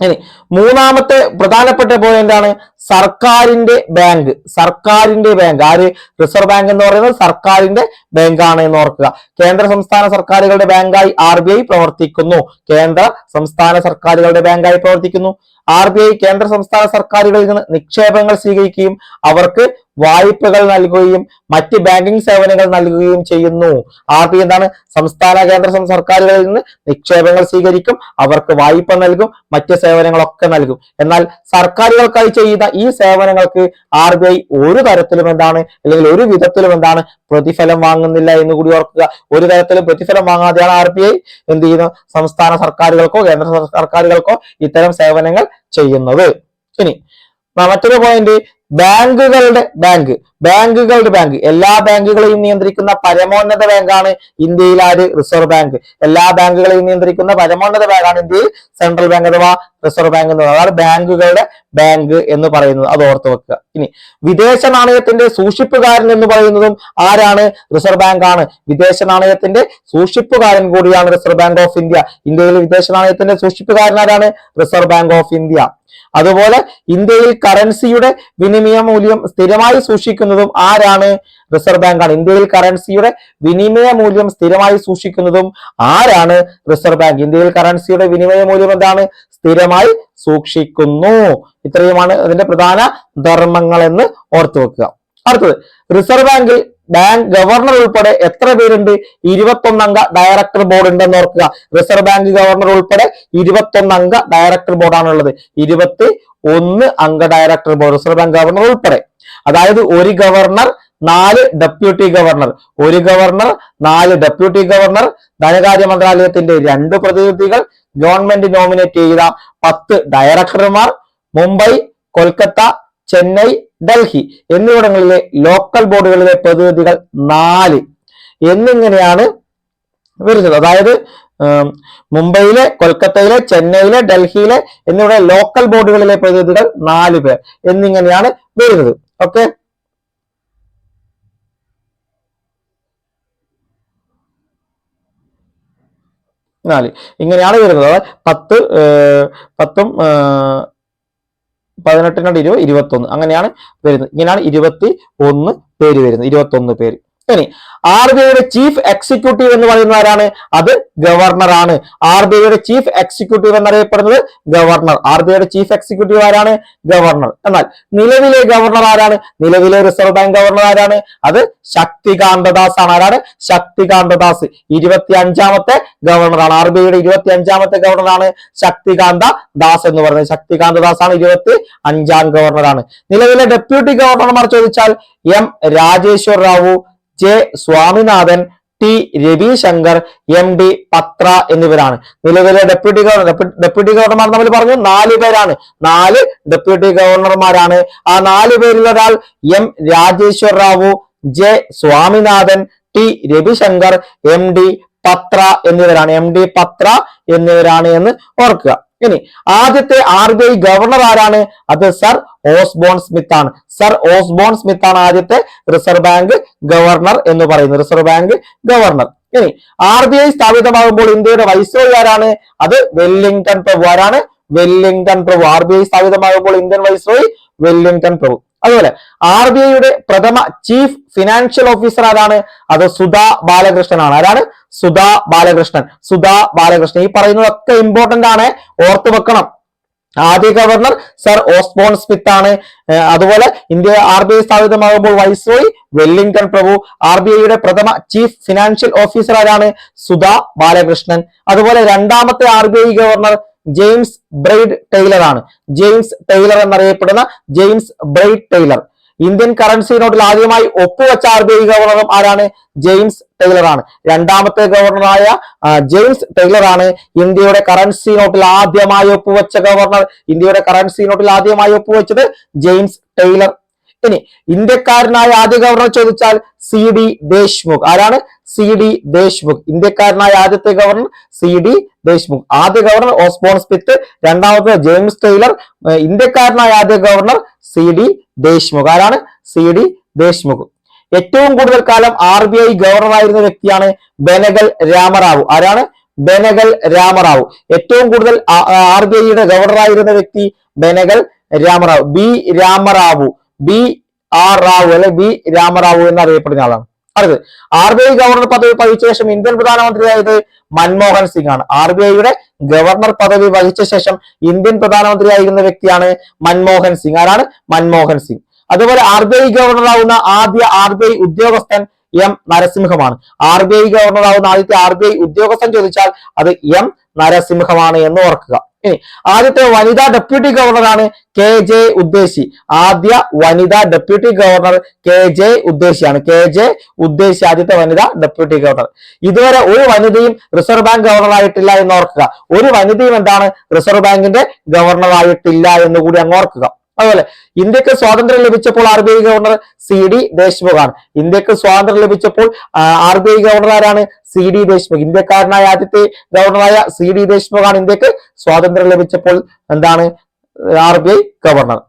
ഇനി മൂന്നാമത്തെ പ്രധാനപ്പെട്ട പോയിന്റ് ആണ് സർക്കാരിന്റെ ബാങ്ക്. സർക്കാരിന്റെ ബാങ്ക്. ആര്? റിസർവ് ബാങ്ക് എന്ന് പറയുന്നത് സർക്കാരിന്റെ ബാങ്കാണ് എന്ന് ഓർക്കുക. കേന്ദ്ര സംസ്ഥാന സർക്കാരുകളുടെ ബാങ്കായി ആർ പ്രവർത്തിക്കുന്നു. കേന്ദ്ര സംസ്ഥാന സർക്കാരുകളുടെ ബാങ്കായി പ്രവർത്തിക്കുന്നു. ആർ കേന്ദ്ര സംസ്ഥാന സർക്കാരുകളിൽ നിന്ന് നിക്ഷേപങ്ങൾ സ്വീകരിക്കുകയും അവർക്ക് വായ്പകൾ നൽകുകയും മറ്റ് ബാങ്കിംഗ് സേവനങ്ങൾ നൽകുകയും ചെയ്യുന്നു. ആർ ബി എന്താണ്? സംസ്ഥാന കേന്ദ്ര സർക്കാരുകളിൽ നിന്ന് നിക്ഷേപങ്ങൾ സ്വീകരിക്കും അവർക്ക് വായ്പ നൽകും മറ്റ് സേവനങ്ങളൊക്കെ നൽകും. എന്നാൽ സർക്കാരുകൾക്കായി ചെയ്യുന്ന ഈ സേവനങ്ങൾക്ക് ആർ ബി ഐ ഒരു തരത്തിലും എന്താണ്? അല്ലെങ്കിൽ ഒരു വിധത്തിലും എന്താണ്? പ്രതിഫലം വാങ്ങുന്നില്ല എന്ന് കൂടി ഓർക്കുക. ഒരു തരത്തിലും പ്രതിഫലം വാങ്ങാതെയാണ് ആർ ബി ഐ എന്ത് ചെയ്യുന്നത് സംസ്ഥാന സർക്കാരുകൾക്കോ കേന്ദ്ര സർക്കാരുകൾക്കോ ഇത്തരം സേവനങ്ങൾ ചെയ്യുന്നത്. ഇനി മറ്റൊരു പോയിന്റ് ബാങ്കുകളുടെ ബാങ്ക് ബാങ്കുകളുടെ ബാങ്ക്. എല്ലാ ബാങ്കുകളെയും നിയന്ത്രിക്കുന്ന പരമോന്നത ബാങ്കാണ് ഇന്ത്യയിൽ ആര് റിസർവ് ബാങ്ക്. എല്ലാ ബാങ്കുകളെയും നിയന്ത്രിക്കുന്ന പരമോന്നത ബാങ്കാണ് ഇന്ത്യയിൽ സെൻട്രൽ ബാങ്ക് അഥവാ റിസർവ് ബാങ്ക് എന്ന് പറയുന്നത്. അതാണ് ബാങ്കുകളുടെ ബാങ്ക് എന്ന് പറയുന്നത്. അത് ഓർത്ത് വെക്കുക. ഇനി വിദേശ നാണയത്തിന്റെ സൂക്ഷിപ്പുകാരൻ എന്ന് പറയുന്നതും ആരാണ്? റിസർവ് ബാങ്ക് ആണ്. വിദേശ നാണയത്തിന്റെ സൂക്ഷിപ്പുകാരൻ കൂടിയാണ് റിസർവ് ബാങ്ക് ഓഫ് ഇന്ത്യ. ഇന്ത്യയിൽ വിദേശ നാണയത്തിന്റെ സൂക്ഷിപ്പുകാരൻ ആരാണ്? Reserve bank of India. അതുപോലെ ഇന്ത്യയിൽ കറൻസിയുടെ വിനിമയ മൂല്യം സ്ഥിരമായി സൂക്ഷിക്കുന്നതും ആരാണ്? റിസർവ് ബാങ്കാണ് ഇന്ത്യയിൽ കറൻസിയുടെ വിനിമയ മൂല്യം സ്ഥിരമായി സൂക്ഷിക്കുന്നതും ആരാണ് റിസർവ് ബാങ്ക് ഇന്ത്യയിൽ കറൻസിയുടെ വിനിമയ മൂല്യം എന്താണ്? സ്ഥിരമായി സൂക്ഷിക്കുന്നു. ഇത്രയുമാണ് അതിന്റെ പ്രധാന ധർമ്മങ്ങൾ എന്ന് ഓർത്തു വെക്കുക. അടുത്തത് റിസർവ് ബാങ്കിൽ ബാങ്ക് ഗവർണർ ഉൾപ്പെടെ എത്ര പേരുണ്ട്? ഇരുപത്തൊന്നംഗ ഡയറക്ടർ ബോർഡ് ഉണ്ടെന്ന് ഓർക്കുക. റിസർവ് ബാങ്ക് ഗവർണർ ഉൾപ്പെടെ ഇരുപത്തൊന്നംഗ ഡയറക്ടർ ബോർഡാണുള്ളത് ഇരുപത്തി ഒന്ന് അംഗ director board reserve bank governor ഉൾപ്പെടെ. അതായത് ഒരു ഗവർണർ നാല് ഡെപ്യൂട്ടി ഗവർണർ. ഒരു ഗവർണർ നാല് ഡെപ്യൂട്ടി ഗവർണർ. ധനകാര്യ മന്ത്രാലയത്തിന്റെ രണ്ട് പ്രതിനിധികൾ ഗവൺമെന്റ് നോമിനേറ്റ് ചെയ്ത പത്ത് ഡയറക്ടർമാർ മുംബൈ കൊൽക്കത്ത ചെന്നൈ ഡൽഹി എന്നിവിടങ്ങളിലെ ലോക്കൽ ബോർഡുകളിലെ പ്രതിനിധികൾ നാല്. എന്നിങ്ങനെയാണ് വരുന്നത് അതായത് മുംബൈയിലെ കൊൽക്കത്തയിലെ ചെന്നൈയിലെ ഡൽഹിയിലെ എന്നിവിടെ ലോക്കൽ ബോർഡുകളിലെ പ്രതിനിധികൾ നാല് പേർ. എന്നിങ്ങനെയാണ് വരുന്നത് ഓക്കെ? നാല്. ഇങ്ങനെയാണ് വരുന്നത്. അതായത് പത്ത് പത്തും പതിനെട്ടിനോട് ഇരുപത് ഇരുപത്തൊന്ന്. അങ്ങനെയാണ് വരുന്നത്. ഇങ്ങനെയാണ് ഇരുപത്തി ഒന്ന് പേര് വരുന്നത്. ഇരുപത്തൊന്ന് പേര്. ഇനി ആർ ബി ഐയുടെ ചീഫ് എക്സിക്യൂട്ടീവ് എന്ന് പറയുന്നത് ആരാണ്? അത് ഗവർണർ ആണ് ആർ ബി ഐയുടെ ചീഫ് എക്സിക്യൂട്ടീവ് എന്നറിയപ്പെടുന്നത് ഗവർണർ. ആർ ബി ഐയുടെ ചീഫ് എക്സിക്യൂട്ടീവ് ആരാണ്? ഗവർണർ. എന്നാൽ നിലവിലെ ഗവർണർ ആരാണ്? നിലവിലെ റിസർവ് ബാങ്ക് ഗവർണർ ആരാണ്? അത് ശക്തികാന്ത ദാസ് ആണ്. ആരാണ്? ശക്തികാന്ത ദാസ്. ഇരുപത്തി അഞ്ചാമത്തെ ഗവർണറാണ്. ആർ ബി ഐയുടെ ഇരുപത്തി അഞ്ചാമത്തെ ഗവർണറാണ് ശക്തികാന്ത ദാസ് എന്ന് പറയുന്നത്. ശക്തികാന്ത ദാസ് ആണ് ഇരുപത്തി അഞ്ചാം ഗവർണറാണ്. നിലവിലെ ഡെപ്യൂട്ടി ഗവർണർമാർ ചോദിച്ചാൽ M Rajeshwar Rao J Swaminathan T Ravishankar M D Patra എന്നിവരാണ്. നിലവിലെ ഡെപ്യൂട്ടി ഗവർണർ ഡെപ്യൂട്ടി ഗവർണർമാർ നമ്മൾ പറഞ്ഞു നാല് പേരാണ്. നാല് ഡെപ്യൂട്ടി ഗവർണർമാരാണ്. ആ നാല് പേരിൽ ഒരാൾ M Rajeshwar Rao J Swaminathan T Ravishankar M D Patra എന്നിവരാണ്. എം ഡി പത്ര എന്നിവരാണ് എന്ന് ഓർക്കുക. ഇനി ആദ്യത്തെ ആർ ബി ഐ ഗവർണർ ആരാണ്? അത് സർ ഓസ്ബോൺ സ്മിത്ത് ആണ്. സർ ഓസ്ബോൺ സ്മിത്ത് ആണ് ആദ്യത്തെ റിസർവ് ബാങ്ക് ഗവർണർ എന്ന് പറയുന്നത്. റിസർവ് ബാങ്ക് ഗവർണർ ഇനി ആർ ബി ഐ സ്ഥാപിതമാകുമ്പോൾ ഇന്ത്യയുടെ വൈസ്രോയി ആരാണ്? അത് വെല്ലിംഗ്ടൺ പ്രഭു ആരാണ്? വെല്ലിംഗ്ടൺ പ്രഭു ആർ ബി ഐ സ്ഥാപിതമാകുമ്പോൾ ഇന്ത്യൻ വൈസ്രോയി വെല്ലിംഗ്ടൺ പ്രഭു അതുപോലെ ആർ ബി ഐയുടെ പ്രഥമ ചീഫ് ഫിനാൻഷ്യൽ ഓഫീസർ ആരാണ്? അത് സുധാ ബാലകൃഷ്ണനാണ്. ആരാണ്? സുധാ ബാലകൃഷ്ണൻ. സുധാ ബാലകൃഷ്ണൻ. ഈ പറയുന്നതൊക്കെ ഇമ്പോർട്ടന്റ് ആണ്. ഓർത്തു വെക്കണം. ആദ്യ ഗവർണർ സർ ഓസ്ബോൺ സ്മിത്ത് ആണ്. അതുപോലെ ഇന്ത്യ ആർ ബി ഐ സ്ഥാപിതമാകുമ്പോൾ വൈസ്രോയി വെല്ലിംഗ്ടൺ പ്രഭു. ആർ ബി ഐയുടെ പ്രഥമ ചീഫ് ഫിനാൻഷ്യൽ ഓഫീസർ ആരാണ്? സുധാ ബാലകൃഷ്ണൻ. അതുപോലെ രണ്ടാമത്തെ R B I governor James Bride Taylor ആണ്. ജെയിംസ് ടൈലർ എന്നറിയപ്പെടുന്ന James Bride Taylor. Indian currency നോട്ടിൽ ആദ്യമായി ഒപ്പുവെച്ച ആർ ബി ഐ ഗവർണറും ആരാണ്? ജെയിംസ് ടൈലർ ആണ്. രണ്ടാമത്തെ ഗവർണറായ ജെയിംസ് ടൈലർ ആണ് ഇന്ത്യയുടെ കറൻസി നോട്ടിൽ ആദ്യമായി ഒപ്പുവെച്ച ഗവർണർ. ഇന്ത്യയുടെ കറൻസി നോട്ടിൽ ആദ്യമായി ഒപ്പുവെച്ചത് ജെയിംസ് ടൈലർ ഇനി ഇന്ത്യക്കാരനായ ആദ്യ ഗവർണർ ചോദിച്ചാൽ സി ഡി ദേശ്മുഖ്. ആരാണ്? C D Deshmukh. ഇന്ത്യക്കാരനായ ആദ്യത്തെ ഗവർണർ സി ഡി ദേശ്മുഖ്. ആദ്യ ഗവർണർ ഓസ്ബോൺ സ്മിത്ത് രണ്ടാമത്തെ ജെയിംസ് ടൈലർ ഇന്ത്യക്കാരനായ ആദ്യ ഗവർണർ സി ഡി ദേശ്മുഖ്. ആരാണ്? C D Deshmukh. ഏറ്റവും കൂടുതൽ കാലം ആർ ബി ഐ ഗവർണർ ആയിരുന്ന വ്യക്തിയാണ് ബെനഗൽ രാമറാവു. ആരാണ്? ബെനഗൽ രാമറാവു. ഏറ്റവും കൂടുതൽ ആർ ബി ഐയുടെ ഗവർണർ ആയിരുന്ന വ്യക്തി Benegal Rama Rau. B Rama Rau. B R Rau അല്ലെ ബി രാമറാവു എന്നറിയപ്പെടുന്ന ആളാണ്. അടുത്തത് ആർ ബി ഐ ഗവർണർ പദവി വഹിച്ച ശേഷം ഇന്ത്യൻ പ്രധാനമന്ത്രിയായത് മൻമോഹൻ സിംഗ് ആണ് ആർ ബി ഐയുടെ ഗവർണർ പദവി വഹിച്ച ശേഷം ഇന്ത്യൻ പ്രധാനമന്ത്രിയായിരുന്ന വ്യക്തിയാണ് മൻമോഹൻ സിംഗ്. ആരാണ്? മൻമോഹൻ സിംഗ്. അതുപോലെ ആർ ബി ഐ ഗവർണറാവുന്ന ആദ്യ ആർ ബി ഐ ഉദ്യോഗസ്ഥൻ എം നരസിംഹമാണ്. ആർ ബി ഐ ഗവർണറാവുന്ന ആദ്യത്തെ ആർ ബി ഐ ഉദ്യോഗസ്ഥൻ ചോദിച്ചാൽ അത് എം നരസിംഹമാണ് എന്ന് ഓർക്കുക. ആദ്യത്തെ വനിതാ ഡെപ്യൂട്ടി ഗവർണറാണ് കെ ജെ ഉദ്ദേശി ആദ്യ വനിതാ ഡെപ്യൂട്ടി ഗവർണർ കെ ജെ ഉദ്ദേശിയാണ് കെ ജെ ഉദ്ദേശി ആദ്യത്തെ വനിതാ ഡെപ്യൂട്ടി ഗവർണർ. ഇതുവരെ ഒരു വനിതയും റിസർവ് ബാങ്ക് ഗവർണർ ആയിട്ടില്ല എന്ന് ഓർക്കുക. ഒരു വനിതയും എന്താണ് റിസർവ് ബാങ്കിന്റെ ഗവർണർ ആയിട്ടില്ല എന്ന് കൂടി അങ്ങ് ഓർക്കുക. അതുപോലെ ഇന്ത്യയ്ക്ക് സ്വാതന്ത്ര്യം ലഭിച്ചപ്പോൾ R B I governor C D ദേശ്മുഖാണ്. ഇന്ത്യയ്ക്ക് സ്വാതന്ത്ര്യം ലഭിച്ചപ്പോൾ ആർ ബി ഐ ഗവർണർ ആരാണ്? C D Deshmukh. ഇന്ത്യക്കാരനായ ആദ്യത്തെ ഗവർണറായ സി ഡി ദേശ്മുഖാണ് ഇന്ത്യയ്ക്ക് സ്വാതന്ത്ര്യം ലഭിച്ചപ്പോൾ എന്താണ്? R B I governor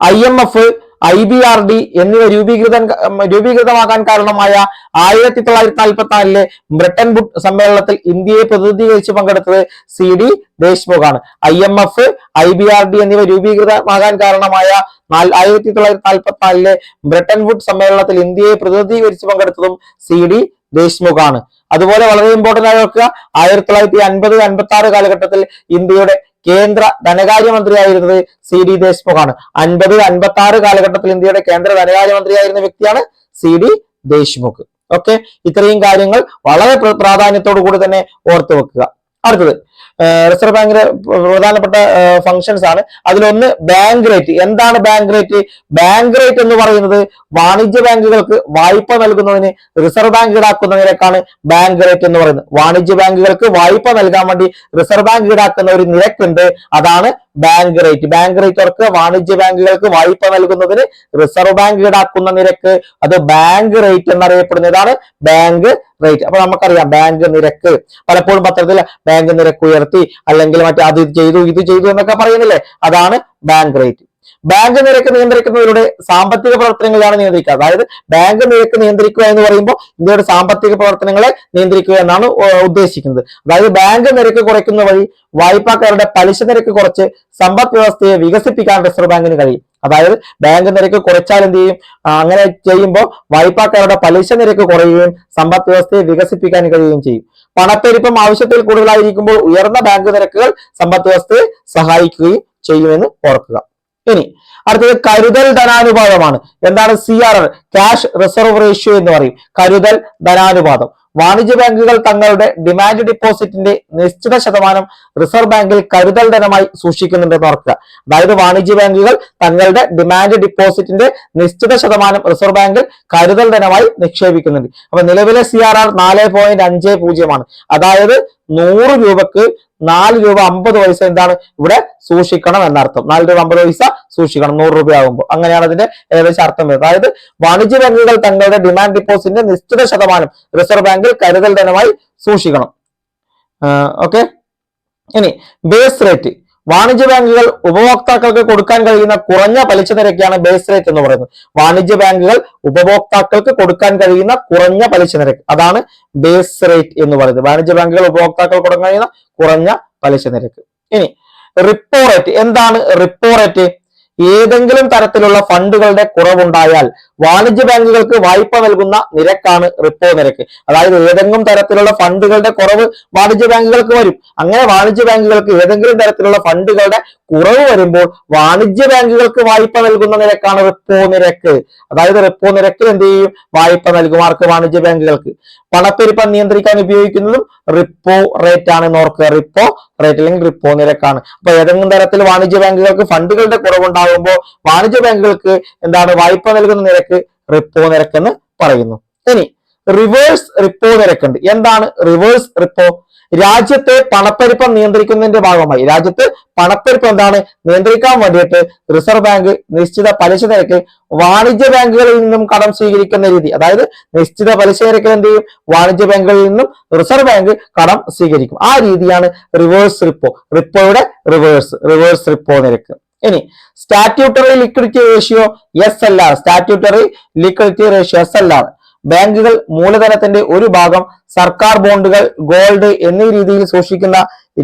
I M F I B R D എന്നിവ രൂപീകൃത രൂപീകൃതമാകാൻ കാരണമായ ആയിരത്തി തൊള്ളായിരത്തി നാൽപ്പത്തി നാലിലെ ബ്രിട്ടൻ ബുഡ് സമ്മേളനത്തിൽ ഇന്ത്യയെ പ്രതിനിധീകരിച്ച് പങ്കെടുത്തത് C D ദേശ്മുഖാണ്. I M F I B R D എന്നിവ രൂപീകൃതമാകാൻ കാരണമായ ആയിരത്തി തൊള്ളായിരത്തി നാൽപ്പത്തി നാലിലെ ബ്രിട്ടൻ വുഡ് സമ്മേളനത്തിൽ ഇന്ത്യയെ പ്രതിനിധീകരിച്ച് പങ്കെടുത്തതും സി ഡി ദേശ്മുഖാണ്. അതുപോലെ വളരെ ഇമ്പോർട്ടന്റ് ആയി നോക്കുക ആയിരത്തി തൊള്ളായിരത്തി അൻപത് അൻപത്തി ആറ് കാലഘട്ടത്തിൽ ഇന്ത്യയുടെ കേന്ദ്ര ധനകാര്യമന്ത്രിയായിരുന്നത് സി ഡി ദേശ്മുഖ് ആണ് അൻപത് അൻപത്തി ആറ് കാലഘട്ടത്തിൽ ഇന്ത്യയുടെ കേന്ദ്ര ധനകാര്യമന്ത്രിയായിരുന്ന വ്യക്തിയാണ് സി ഡി ദേശ്മുഖ്. ഓക്കെ ഇത്രയും കാര്യങ്ങൾ വളരെ പ്ര- പ്രാധാന്യത്തോടു കൂടി തന്നെ ഓർത്തു വെക്കുക അടുത്തത്. റിസർവ് ബാങ്കിന്റെ പ്രധാനപ്പെട്ട ഫങ്ഷൻസ് ആണ്. അതിലൊന്ന് ബാങ്ക് റേറ്റ് എന്താണ് ബാങ്ക് റേറ്റ് ബാങ്ക് റേറ്റ് എന്ന് പറയുന്നത് വാണിജ്യ ബാങ്കുകൾക്ക് വായ്പ നൽകുന്നതിന് റിസർവ് ബാങ്ക് ഈടാക്കുന്ന നിരക്കാണ് ബാങ്ക് റേറ്റ് എന്ന് പറയുന്നത്. വാണിജ്യ ബാങ്കുകൾക്ക് വായ്പ നൽകാൻ വേണ്ടി റിസർവ് ബാങ്ക് ഈടാക്കുന്ന ഒരു നിരക്കുണ്ട്. അതാണ് ബാങ്ക് റേറ്റ് ബാങ്ക് റേറ്റ് അവർക്ക് വാണിജ്യ ബാങ്കുകൾക്ക് വായ്പ നൽകുന്നതിന് റിസർവ് ബാങ്ക് ഈടാക്കുന്ന നിരക്ക് അത് ബാങ്ക് റേറ്റ് എന്നറിയപ്പെടുന്നതാണ് ബാങ്ക് റേറ്റ് അപ്പൊ നമുക്കറിയാം ബാങ്ക് നിരക്ക്. പലപ്പോഴും പത്രത്തിൽ ബാങ്ക് നിരക്ക് ഉയർത്തി അല്ലെങ്കിൽ മറ്റേ അത് ചെയ്തു ഇത് ചെയ്തു എന്നൊക്കെ പറയുന്നില്ലേ? അതാണ് ബാങ്ക് റേറ്റ് ബാങ്ക് നിരക്ക് നിയന്ത്രിക്കുന്നതിലൂടെ സാമ്പത്തിക പ്രവർത്തനങ്ങളാണ് നിയന്ത്രിക്കുക. അതായത് ബാങ്ക് നിരക്ക് നിയന്ത്രിക്കുക എന്ന് പറയുമ്പോൾ ഇന്ത്യയുടെ സാമ്പത്തിക പ്രവർത്തനങ്ങളെ നിയന്ത്രിക്കുക എന്നാണ് ഉദ്ദേശിക്കുന്നത്. അതായത് ബാങ്ക് നിരക്ക് കുറയ്ക്കുന്ന വഴി വായ്പാക്കാരുടെ പലിശ നിരക്ക് കുറച്ച് സമ്പദ് വ്യവസ്ഥയെ വികസിപ്പിക്കാൻ റിസർവ് ബാങ്കിന് കഴിയും. അതായത് ബാങ്ക് നിരക്ക് കുറച്ചാൽ എന്ത് ചെയ്യും? അങ്ങനെ ചെയ്യുമ്പോൾ വായ്പാക്കാരുടെ പലിശ നിരക്ക് കുറയുകയും സമ്പദ് വ്യവസ്ഥയെ വികസിപ്പിക്കാൻ കഴിയുകയും ചെയ്യും. പണപ്പെരുപ്പം ആവശ്യത്തിൽ കൂടുതലായിരിക്കുമ്പോൾ ഉയർന്ന ബാങ്ക് നിരക്കുകൾ സമ്പദ് വ്യവസ്ഥയെ സഹായിക്കുകയും ചെയ്യുമെന്ന് ഓർക്കുക. ഇനി അടുത്തത് കരുതൽ ധനാനുപാതമാണ്. എന്താണ് C R R cash reserve ratio എന്ന് പറയും. കരുതൽ ധനാനുപാതം. വാണിജ്യ ബാങ്കുകൾ തങ്ങളുടെ ഡിമാൻഡ് ഡിപ്പോസിറ്റിന്റെ നിശ്ചിത ശതമാനം റിസർവ് ബാങ്കിൽ കരുതൽ ധനമായി സൂക്ഷിക്കുന്നുണ്ടെന്ന് ഓർക്കുക. അതായത് വാണിജ്യ ബാങ്കുകൾ തങ്ങളുടെ ഡിമാൻഡ് ഡിപ്പോസിറ്റിന്റെ നിശ്ചിത ശതമാനം റിസർവ് ബാങ്കിൽ കരുതൽ ധനമായി നിക്ഷേപിക്കുന്നുണ്ട്. അപ്പൊ നിലവിലെ സി ആർ ആർ നാല് പോയിന്റ് അഞ്ച് പൂജ്യമാണ്. അതായത് നൂറ് രൂപക്ക് നാല് രൂപ അമ്പത് പൈസ എന്താണ് ഇവിടെ സൂക്ഷിക്കണം എന്നർത്ഥം. നാല് രൂപ അമ്പത് പൈസ സൂക്ഷിക്കണം നൂറ് രൂപ ആകുമ്പോൾ അങ്ങനെയാണ് അതിന്റെ ഏകദേശം അർത്ഥം വരുന്നത്. അതായത് വാണിജ്യ ബാങ്കുകൾ തങ്ങളുടെ ഡിമാൻഡ് ഡിപ്പോസിറ്റിന്റെ നിശ്ചിത ശതമാനം റിസർവ് ബാങ്കിൽ കരുതൽ ധനമായി സൂക്ഷിക്കണം. ഓക്കെ ഇനി ബേസ് റേറ്റ് വാണിജ്യ ബാങ്കുകൾ ഉപഭോക്താക്കൾക്ക് കൊടുക്കാൻ കഴിയുന്ന കുറഞ്ഞ പലിശ നിരക്കാണ് ബേസ് റേറ്റ് എന്ന് പറയുന്നത്. വാണിജ്യ ബാങ്കുകൾ ഉപഭോക്താക്കൾക്ക് കൊടുക്കാൻ കഴിയുന്ന കുറഞ്ഞ പലിശ നിരക്ക്. അതാണ് ബേസ് റേറ്റ് എന്ന് പറയുന്നത്. വാണിജ്യ ബാങ്കുകൾ ഉപഭോക്താക്കൾ കൊടുക്കാൻ കഴിയുന്ന കുറഞ്ഞ പലിശ നിരക്ക്. ഇനി റിപ്പോ റേറ്റ് എന്താണ് റിപ്പോ റേറ്റ് ഏതെങ്കിലും തരത്തിലുള്ള ഫണ്ടുകളുടെ കുറവുണ്ടായാൽ വാണിജ്യ ബാങ്കുകൾക്ക് വായ്പ നൽകുന്ന നിരക്കാണ് റിപ്പോ നിരക്ക്. അതായത് ഏതെങ്കിലും തരത്തിലുള്ള ഫണ്ടുകളുടെ കുറവ് വാണിജ്യ ബാങ്കുകൾക്ക് വരും. അങ്ങനെ വാണിജ്യ ബാങ്കുകൾക്ക് ഏതെങ്കിലും തരത്തിലുള്ള ഫണ്ടുകളുടെ കുറവ് വരുമ്പോൾ വാണിജ്യ ബാങ്കുകൾക്ക് വായ്പ നൽകുന്ന നിരക്കാണ് റിപ്പോ നിരക്ക്. അതായത് റിപ്പോ നിരക്കിൽ എന്ത് ചെയ്യും? വായ്പ നൽകും ആർക്ക്? വാണിജ്യ ബാങ്കുകൾക്ക്. പണപ്പെരുപ്പം നിയന്ത്രിക്കാൻ ഉപയോഗിക്കുന്നതും റിപ്പോ റേറ്റ് ആണ് ഓർക്കുക. റിപ്പോ റേറ്റ് അല്ലെങ്കിൽ റിപ്പോ നിരക്കാണ് അപ്പൊ ഏതെങ്കിലും തരത്തിൽ വാണിജ്യ ബാങ്കുകൾക്ക് ഫണ്ടുകളുടെ കുറവുണ്ടാകുമ്പോൾ വാണിജ്യ ബാങ്കുകൾക്ക് എന്താണ് വായ്പ നൽകുന്ന നിരക്ക് റിപ്പോ നിരക്ക് എന്ന് പറയുന്നു. ഇനി റിവേഴ്സ് റിപ്പോ നിരക്കുണ്ട് എന്താണ് റിവേഴ്സ് റിപ്പോ രാജ്യത്തെ പണപ്പെരുപ്പം നിയന്ത്രിക്കുന്നതിന്റെ ഭാഗമായി. രാജ്യത്ത് പണപ്പെരുപ്പം എന്താണ്? നിയന്ത്രിക്കാൻ വേണ്ടിയിട്ട് റിസർവ് ബാങ്ക് നിശ്ചിത പലിശ നിരക്ക് വാണിജ്യ ബാങ്കുകളിൽ നിന്നും കടം സ്വീകരിക്കുന്ന രീതി. അതായത് നിശ്ചിത പലിശ നിരക്കിൽ എന്ത് ചെയ്യും? വാണിജ്യ ബാങ്കുകളിൽ നിന്നും റിസർവ് ബാങ്ക് കടം സ്വീകരിക്കും. ആ രീതിയാണ് റിവേഴ്സ് റിപ്പോ റിപ്പോയുടെ റിവേഴ്സ് റിവേഴ്സ് റിപ്പോ നിരക്ക്. ഇനി statutory liquidity ratio S L R statutory liquidity ratio S L R ബാങ്കുകൾ മൂലധനത്തിന്റെ ഒരു ഭാഗം സർക്കാർ ബോണ്ടുകൾ ഗോൾഡ് എന്നീ രീതിയിൽ സൂക്ഷിക്കുന്ന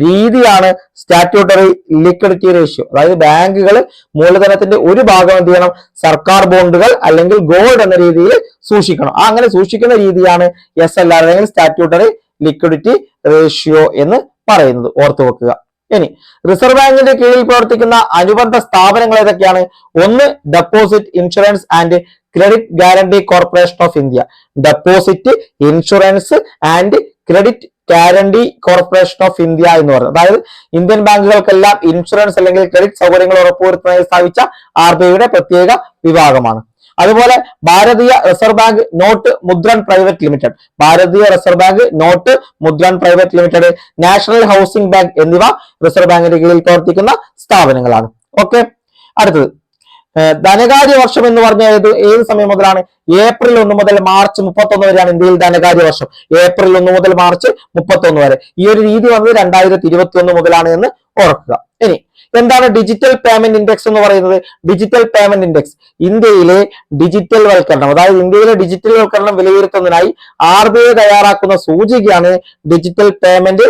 രീതിയാണ് സ്റ്റാറ്റ്യൂട്ടറി ലിക്വിഡിറ്റി റേഷ്യോ. അതായത് ബാങ്കുകൾ മൂലധനത്തിന്റെ ഒരു ഭാഗം എന്ത് ചെയ്യണം? സർക്കാർ ബോണ്ടുകൾ അല്ലെങ്കിൽ ഗോൾഡ് എന്ന രീതിയിൽ സൂക്ഷിക്കണം. ആ അങ്ങനെ സൂക്ഷിക്കുന്ന രീതിയാണ് എസ് എൽ ആർ അല്ലെങ്കിൽ സ്റ്റാറ്റ്യൂട്ടറി ലിക്വിഡിറ്റി റേഷ്യോ എന്ന് പറയുന്നത്. ഓർത്തു വെക്കുക. ഇനി റിസർവ് ബാങ്കിന്റെ കീഴിൽ പ്രവർത്തിക്കുന്ന അനുബന്ധ സ്ഥാപനങ്ങൾ ഏതൊക്കെയാണ്? ഒന്ന് deposit insurance and credit guarantee corporation of India deposit insurance and credit guarantee corporation of India എന്ന് പറയുന്നത് അതായത് ഇന്ത്യൻ ബാങ്കുകൾക്കെല്ലാം ഇൻഷുറൻസ് അല്ലെങ്കിൽ ക്രെഡിറ്റ് സൗകര്യങ്ങൾ ഉറപ്പുവരുത്തുന്നതായി സ്ഥാപിച്ച ആർ ബി ഐയുടെ പ്രത്യേക വിഭാഗമാണ്. അതുപോലെ Bharatiya Reserve Bank Note Mudran Private Limited Bharatiya Reserve Bank Note Mudran Private Limited National Housing Bank എന്നിവ റിസർവ് ബാങ്കിന്റെ കീഴിൽ പ്രവർത്തിക്കുന്ന സ്ഥാപനങ്ങളാണ്. ഓക്കെ അടുത്തത്. ധനകാര്യ വർഷം എന്ന് പറഞ്ഞ ഏത് ഏത് സമയം മുതലാണ്? ഏപ്രിൽ ഒന്ന് മുതൽ മാർച്ച് മുപ്പത്തൊന്ന് വരെയാണ് ഇന്ത്യയിൽ ധനകാര്യ വർഷം. ഏപ്രിൽ ഒന്ന് മുതൽ മാർച്ച് മുപ്പത്തൊന്ന് വരെ. ഈ ഒരു രീതി വന്നത് രണ്ടായിരത്തി ഇരുപത്തി ഒന്ന് മുതലാണ് എന്ന് ഓർക്കുക. ഇനി എന്താണ് ഡിജിറ്റൽ പേയ്മെന്റ് ഇൻഡെക്സ് എന്ന് പറയുന്നത്? ഡിജിറ്റൽ പേയ്മെന്റ് ഇൻഡെക്സ് ഇന്ത്യയിലെ ഡിജിറ്റൽ വൽക്കരണം അതായത് ഇന്ത്യയിലെ ഡിജിറ്റൽ വൽക്കരണം വിലയിരുത്തുന്നതിനായി ആർ ബി ഐ തയ്യാറാക്കുന്ന സൂചികയാണ് ഡിജിറ്റൽ പേയ്മെന്റ്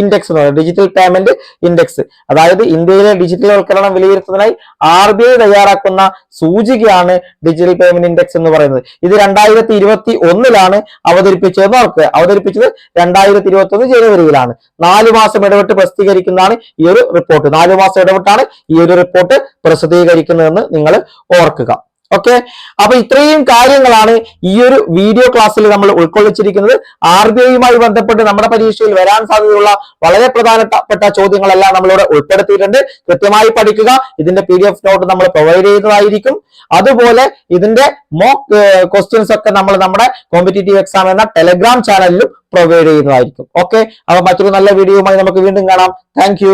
ഇൻഡെക്സ് എന്ന് പറയുന്നത് ഡിജിറ്റൽ പേയ്മെന്റ് ഇൻഡെക്സ് അതായത് ഇന്ത്യയിലെ ഡിജിറ്റൽ വൽക്കരണം വിലയിരുത്തുന്നതിനായി ആർ ബി ഐ തയ്യാറാക്കുന്ന സൂചികയാണ് ഡിജിറ്റൽ പേയ്മെന്റ് ഇൻഡെക്സ് എന്ന് പറയുന്നത്. ഇത് രണ്ടായിരത്തി ഇരുപത്തി ഒന്നിലാണ് അവതരിപ്പിച്ചതെന്ന് ഓർക്കുക. അവതരിപ്പിച്ചത് രണ്ടായിരത്തി ഇരുപത്തി ഒന്ന് ജനുവരിയിലാണ്. നാല് മാസം ഇടപെട്ട് പ്രസിദ്ധീകരിക്കുന്നതാണ് ഈ ഒരു റിപ്പോർട്ട് നാല് മാസം ഇടപെട്ടാണ് ഈ ഒരു റിപ്പോർട്ട് പ്രസിദ്ധീകരിക്കുന്നതെന്ന് നിങ്ങൾ ഓർക്കുക. ഓക്കെ അപ്പൊ ഇത്രയും കാര്യങ്ങളാണ് ഈ ഒരു വീഡിയോ ക്ലാസ്സിൽ നമ്മൾ ഉൾക്കൊള്ളിച്ചിരിക്കുന്നത്. ആർ ബി ഐയുമായി ബന്ധപ്പെട്ട് നമ്മുടെ പരീക്ഷയിൽ വരാൻ സാധ്യതയുള്ള വളരെ പ്രധാനപ്പെട്ട ചോദ്യങ്ങളെല്ലാം നമ്മളിവിടെ ഉൾപ്പെടുത്തിയിട്ടുണ്ട്. കൃത്യമായി പഠിക്കുക. ഇതിന്റെ പി നോട്ട് നമ്മൾ പ്രൊവൈഡ് ചെയ്യുന്നതായിരിക്കും. അതുപോലെ ഇതിന്റെ മോക്ക് ക്വസ്റ്റ്യൻസ് ഒക്കെ നമ്മൾ നമ്മുടെ കോമ്പറ്റേറ്റീവ് എക്സാം എന്ന ടെലഗ്രാം ചാനലിലും പ്രൊവൈഡ് ചെയ്യുന്നതായിരിക്കും. ഓക്കെ അപ്പൊ മറ്റൊരു നല്ല വീഡിയോയുമായി നമുക്ക് വീണ്ടും കാണാം. താങ്ക്